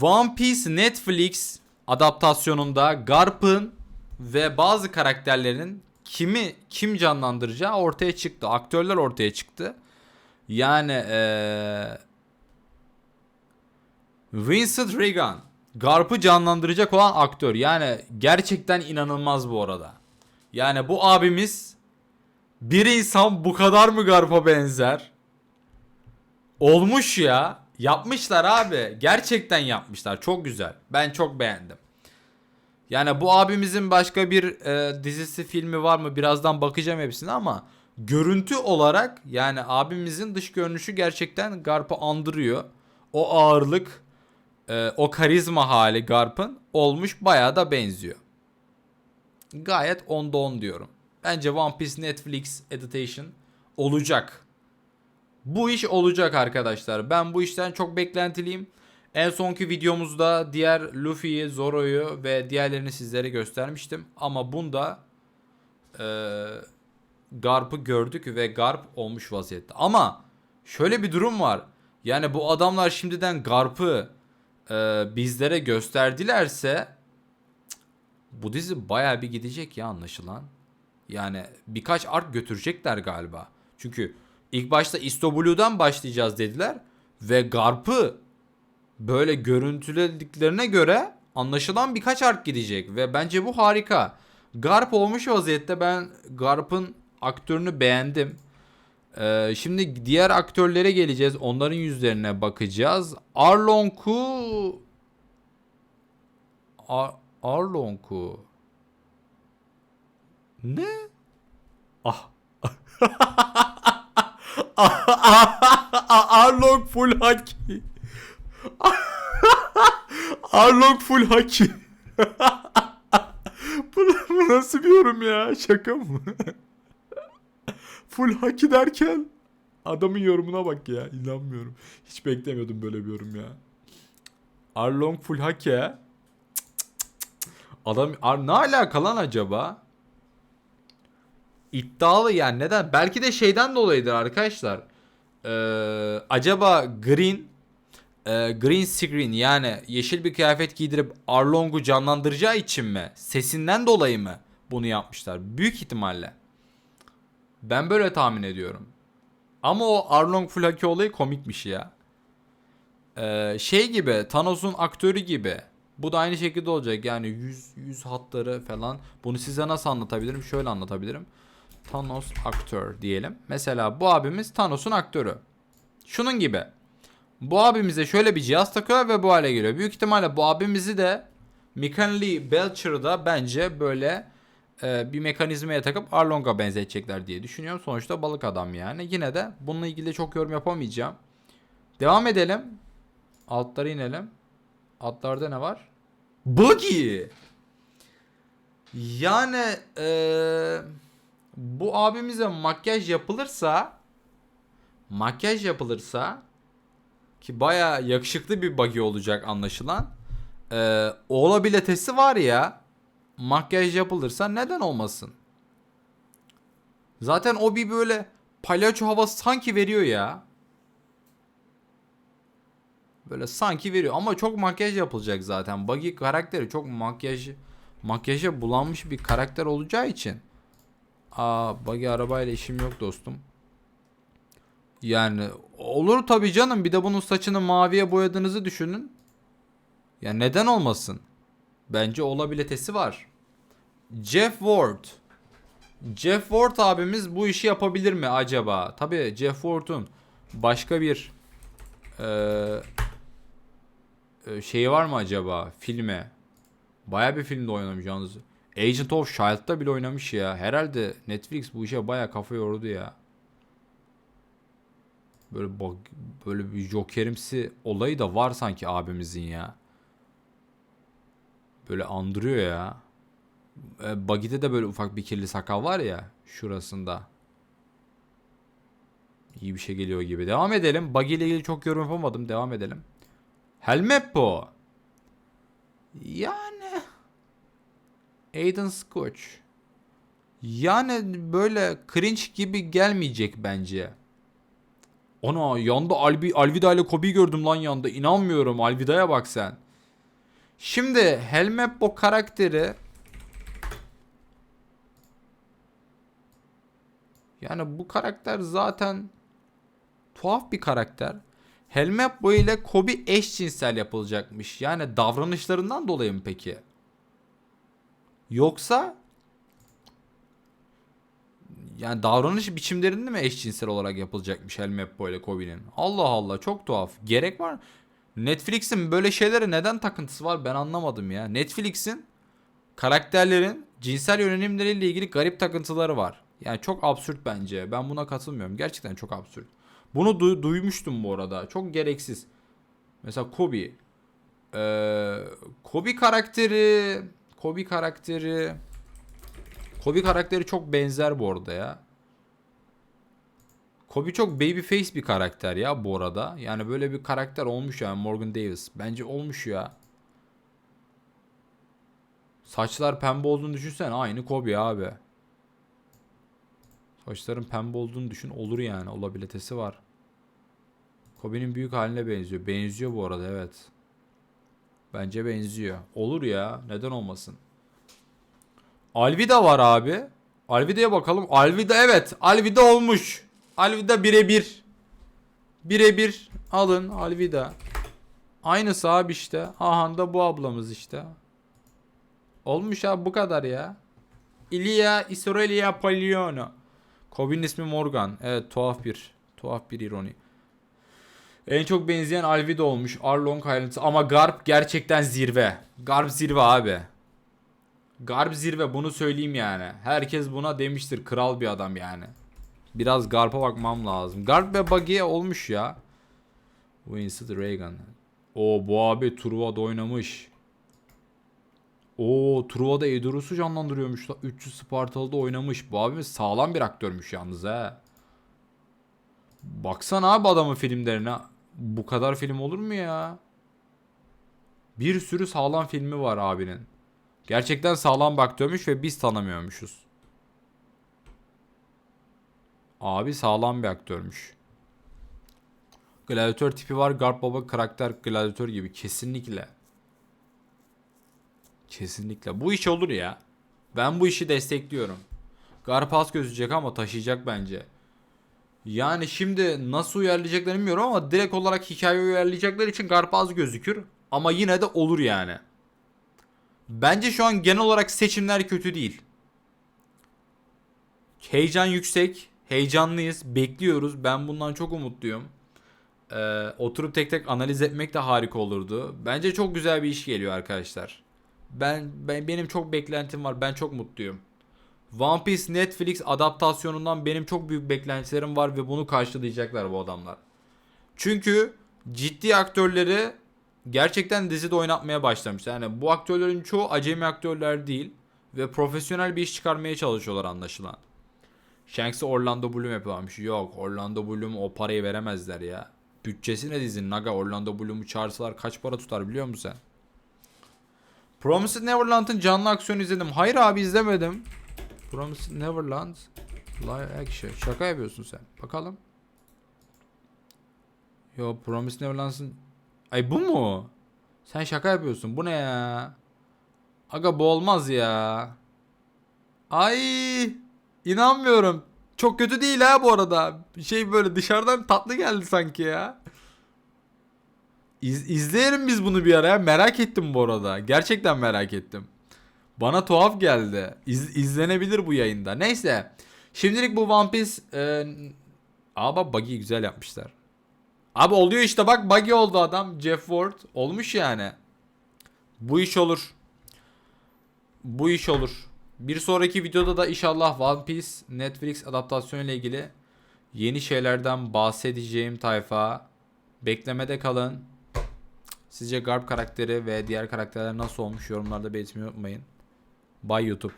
One Piece Netflix adaptasyonunda Garp'ın ve bazı karakterlerin kimi kim canlandıracağı ortaya çıktı. Aktörler ortaya çıktı. Yani eee Vincent Regan Garp'ı canlandıracak olan aktör. Yani gerçekten inanılmaz bu arada. Yani bu abimiz bir insan bu kadar mı Garp'a benzer? Olmuş ya. Yapmışlar abi. Gerçekten yapmışlar. Çok güzel. Ben çok beğendim. Yani bu abimizin başka bir e, dizisi filmi var mı? Birazdan bakacağım hepsine ama görüntü olarak yani abimizin dış görünüşü gerçekten Garp'ı andırıyor. O ağırlık, e, o karizma hali Garp'ın olmuş bayağı da benziyor. Gayet onda 10 diyorum. Bence One Piece Netflix Editation olacak. Bu iş olacak arkadaşlar. Ben bu işten çok beklentiliyim. En sonki videomuzda diğer Luffy'yi, Zoro'yu ve diğerlerini sizlere göstermiştim. Ama bunda eee Garp'ı gördük ve Garp olmuş vaziyette. Ama şöyle bir durum var. Yani bu adamlar şimdiden Garp'ı eee, bizlere gösterdilerse bu dizi baya bir gidecek ya anlaşılan. Yani birkaç ark götürecekler galiba. Çünkü ilk başta Istobulu'dan başlayacağız dediler. Ve Garp'ı böyle görüntülediklerine göre anlaşılan birkaç ark gidecek. Ve bence bu harika. Garp olmuş vaziyette ben Garp'ın aktörünü beğendim. Ee, şimdi diğer aktörlere geleceğiz. Onların yüzlerine bakacağız. Arlong'u Ar Arlong'u ne? Ah. Arlong full haki. Arlong full haki. bu, bu nasıl bir yorum ya? Şaka mı? full haki derken adamın yorumuna bak ya. İnanmıyorum. Hiç beklemiyordum böyle bir yorum ya. Arlong full haki. ha? Adam ar, ne alaka lan acaba? İddialı yani neden? Belki de şeyden dolayıdır arkadaşlar. Ee, acaba Green e, green screen yani yeşil bir kıyafet giydirip Arlong'u canlandıracağı için mi? Sesinden dolayı mı bunu yapmışlar? Büyük ihtimalle. Ben böyle tahmin ediyorum. Ama o Arlong Flaki olayı komikmiş ya. Ee, şey gibi Thanos'un aktörü gibi. Bu da aynı şekilde olacak. Yani yüz, yüz hatları falan. Bunu size nasıl anlatabilirim? Şöyle anlatabilirim. Thanos aktör diyelim. Mesela bu abimiz Thanos'un aktörü. Şunun gibi. Bu abimize şöyle bir cihaz takıyor ve bu hale geliyor. Büyük ihtimalle bu abimizi de Lee Belcher'da bence böyle e, bir mekanizmaya takıp Arlong'a benzetecekler diye düşünüyorum. Sonuçta balık adam yani. Yine de bununla ilgili çok yorum yapamayacağım. Devam edelim. Altlara inelim. Altlarda ne var? Buggy. Yani eee, bu abimize makyaj yapılırsa makyaj yapılırsa ki baya yakışıklı bir buggy olacak anlaşılan. Ee, olabiletesi var ya makyaj yapılırsa neden olmasın? Zaten o bir böyle palyaço havası sanki veriyor ya. Böyle sanki veriyor ama çok makyaj yapılacak zaten. Buggy karakteri çok makyaj makyaja bulanmış bir karakter olacağı için. Aa buggy arabayla işim yok dostum. Yani olur tabii canım. Bir de bunun saçını maviye boyadığınızı düşünün. Ya neden olmasın? Bence olabilitesi var. Jeff Ward. Jeff Ward abimiz bu işi yapabilir mi acaba? Tabii Jeff Ward'un başka bir eee e, şeyi var mı acaba filme? Baya bir filmde oynamış yalnız. Agent of Shield'da bile oynamış ya. Herhalde Netflix bu işe baya kafa yordu ya. Böyle bak böyle bir Joker'imsi olayı da var sanki abimizin ya. Böyle andırıyor ya. E, Buggy'de de böyle ufak bir kirli sakal var ya şurasında. İyi bir şey geliyor gibi. Devam edelim. Buggy ile ilgili çok yorum yapamadım. Devam edelim. Helmet bu. Yani Aiden Scotch. Yani böyle cringe gibi gelmeyecek bence. Ana yanda Albi, Alvida ile Kobe'yi gördüm lan yanda. İnanmıyorum Alvida'ya bak sen. Şimdi Helmeppo karakteri Yani bu karakter zaten tuhaf bir karakter. Helmeppo ile Kobe eşcinsel yapılacakmış. Yani davranışlarından dolayı mı peki? Yoksa yani davranış biçimlerinde mi eşcinsel olarak yapılacakmış Helmeppo ile Kobe'nin? Allah Allah çok tuhaf. Gerek var. Netflix'in böyle şeylere neden takıntısı var ben anlamadım ya. Netflix'in karakterlerin cinsel yönelimleriyle ilgili garip takıntıları var. Yani çok absürt bence. Ben buna katılmıyorum. Gerçekten çok absürt. Bunu du- duymuştum bu arada. Çok gereksiz. Mesela Kobe. Ee, Kobe karakteri Kobe karakteri Kobe karakteri çok benzer bu arada ya. Kobe çok babyface bir karakter ya bu arada. Yani böyle bir karakter olmuş yani Morgan Davis. Bence olmuş ya. Saçlar pembe olduğunu düşünsen aynı Kobe abi. Saçların pembe olduğunu düşün olur yani olabilitesi var. Kobe'nin büyük haline benziyor. Benziyor bu arada evet. Bence benziyor. Olur ya neden olmasın. Alvida var abi. Alvida'ya bakalım. Alvida evet. Alvida olmuş. Alvida birebir. Birebir. Alın Alvida. Aynısı abi işte. Aha da bu ablamız işte. Olmuş abi bu kadar ya. Ilia Isorelia Pagliano. Kobe'nin ismi Morgan. Evet tuhaf bir. Tuhaf bir ironi. En çok benzeyen Alvida olmuş. Arlong ayrıntısı. Ama Garp gerçekten zirve. Garp zirve abi. Garp zirve bunu söyleyeyim yani. Herkes buna demiştir. Kral bir adam yani. Biraz Garp'a bakmam lazım. Garp ve Buggy'e olmuş ya. Winston Reagan. O bu abi Truva'da oynamış. O Truva'da Edurus'u canlandırıyormuş. la. 300 Spartalı'da oynamış. Bu abimiz sağlam bir aktörmüş yalnız he. Baksana abi adamın filmlerine. Bu kadar film olur mu ya? Bir sürü sağlam filmi var abinin. Gerçekten sağlam baktörmüş ve biz tanımıyormuşuz. Abi sağlam bir aktörmüş. Gladiator tipi var. Garp Baba karakter gladiator gibi. Kesinlikle. Kesinlikle. Bu iş olur ya. Ben bu işi destekliyorum. Garp az gözecek ama taşıyacak bence. Yani şimdi nasıl uyarlayacaklarını bilmiyorum ama direkt olarak hikaye uyarlayacakları için Garp az gözükür. Ama yine de olur yani. Bence şu an genel olarak seçimler kötü değil. Heyecan yüksek. Heyecanlıyız. Bekliyoruz. Ben bundan çok umutluyum. Ee, oturup tek tek analiz etmek de harika olurdu. Bence çok güzel bir iş geliyor arkadaşlar. Ben, ben benim çok beklentim var. Ben çok mutluyum. One Piece Netflix adaptasyonundan benim çok büyük beklentilerim var ve bunu karşılayacaklar bu adamlar. Çünkü ciddi aktörleri gerçekten dizide oynatmaya başlamış. Yani bu aktörlerin çoğu acemi aktörler değil ve profesyonel bir iş çıkarmaya çalışıyorlar anlaşılan. Shanks'e Orlando Bloom yapıyorlarmış. Yok Orlando Bloom o parayı veremezler ya. Bütçesi ne dizinin? Naga Orlando Bloom'u çağırsalar kaç para tutar biliyor musun sen? Promised Neverland'ın canlı aksiyonu izledim. Hayır abi izlemedim. Promised Neverland live action. Şaka yapıyorsun sen. Bakalım. Yo Promised Neverland'ın Ay bu mu? Sen şaka yapıyorsun. Bu ne ya? Aga bu olmaz ya. Ay inanmıyorum. Çok kötü değil ha bu arada. Şey böyle dışarıdan tatlı geldi sanki ya. İz, izleyelim biz bunu bir ara. Merak ettim bu arada. Gerçekten merak ettim. Bana tuhaf geldi. İz, izlenebilir bu yayında. Neyse. Şimdilik bu One Piece... E, Aa bak Buggy'yi güzel yapmışlar. Abi oluyor işte bak Buggy oldu adam. Jeff Ward. Olmuş yani. Bu iş olur. Bu iş olur. Bir sonraki videoda da inşallah One Piece Netflix adaptasyonu ile ilgili yeni şeylerden bahsedeceğim tayfa. Beklemede kalın. Sizce Garp karakteri ve diğer karakterler nasıl olmuş yorumlarda belirtmeyi unutmayın. Bye YouTube.